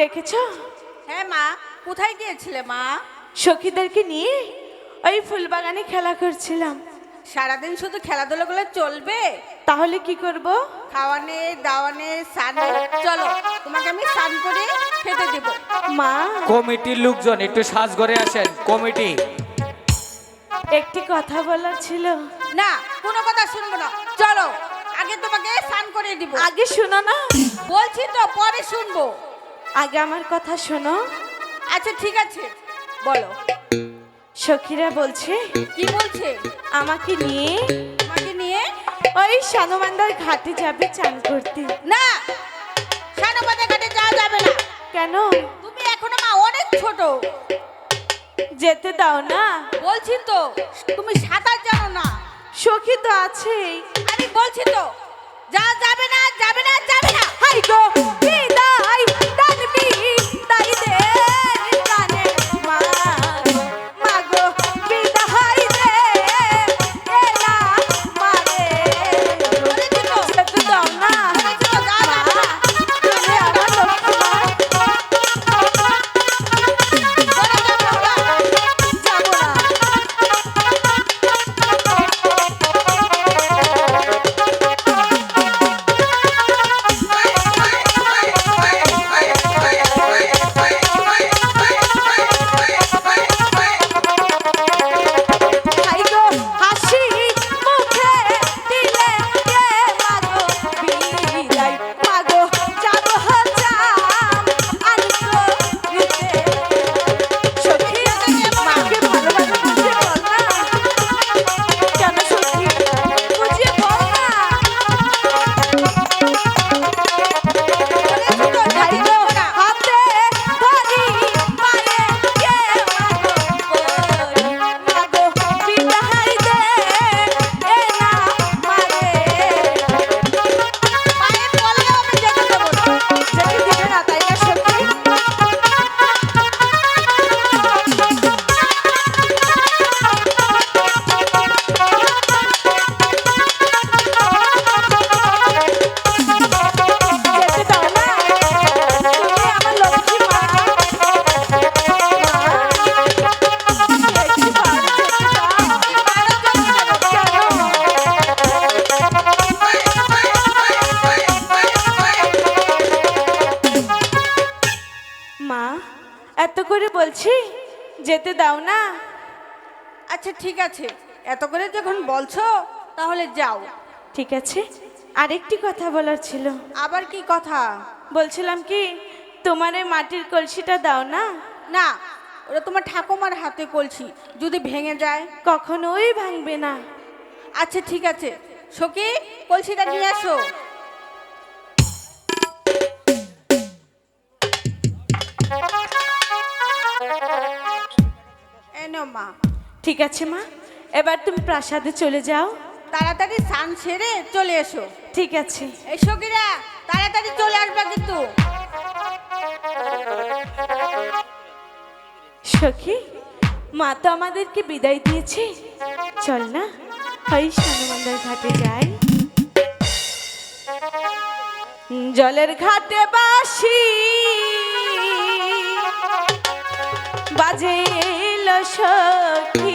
দেখেছ? হ্যাঁ মা কোথায় গিয়েছিলে মা? সখীদেরকে নিয়ে ওই ফুলবাগানে খেলা করছিলাম। সারাদিন শুধু খেলাধুলা গুলো চলবে? তাহলে কি করব? খাওয়ানে দাওয়ানে স্নানে চলো তোমাকে আমি স্নান করে খেতে দেব। মা। কমিটির লোকজন একটু সাজ করে আসেন কমিটি। একটি কথা বলার ছিল। না কোনো কথা শুনব না। চলো আগে তোমাকে স্নান করে দিব। আগে শোনো না। বলছি তো পরে শুনব। আগে আমার কথা শোনো। আচ্ছা ঠিক আছে বলো। সখীরা বলছে কি বলছে? আমাকে নিয়ে তোমাকে নিয়ে? ওই সানুমান্দার ঘাটে যাবে চান করতে। না সানবাদে ঘাটে যাওয়া যাবে না। কেন? তুমি এখনও মা অনেক ছোট। যেতে দাও না। বলছি তো তুমি সাঁতার জানো না। সখী তো আছেই। আমি বলছি তো যা যাবে না যাবে না যাবে না। হাই গো বিদায় যেতে দাও না? আচ্ছা ঠিক আছে। এত করে যখন বলছো তাহলে যাও। ঠিক আছে। আরেকটি কথা বলার ছিল। আবার কি কথা? বলছিলাম কি তোমার এই মাটির কলসিটা দাও না? না ওটা তোমার ঠাকুমার হাতে কলসি। যদি ভেঙে যায়? কখনোই ভাঙবে না। আচ্ছা ঠিক আছে। সখী কলসিটা নিয়ে আসো। এনো মা। ঠিক আছে মা। এবার তুমি প্রাসাদে চলে যাও। তাড়াতাড়ি স্নান সেরে চলে এসো। ঠিক আছে। এই সখীরা তাড়াতাড়ি চলে আসবে কিন্তু। সখী মা তো আমাদেরকে বিদায় দিয়েছে। চল না ওই সানুমন্দার ঘাটে যাই। জলের ঘাটে বাসি বাজে সখী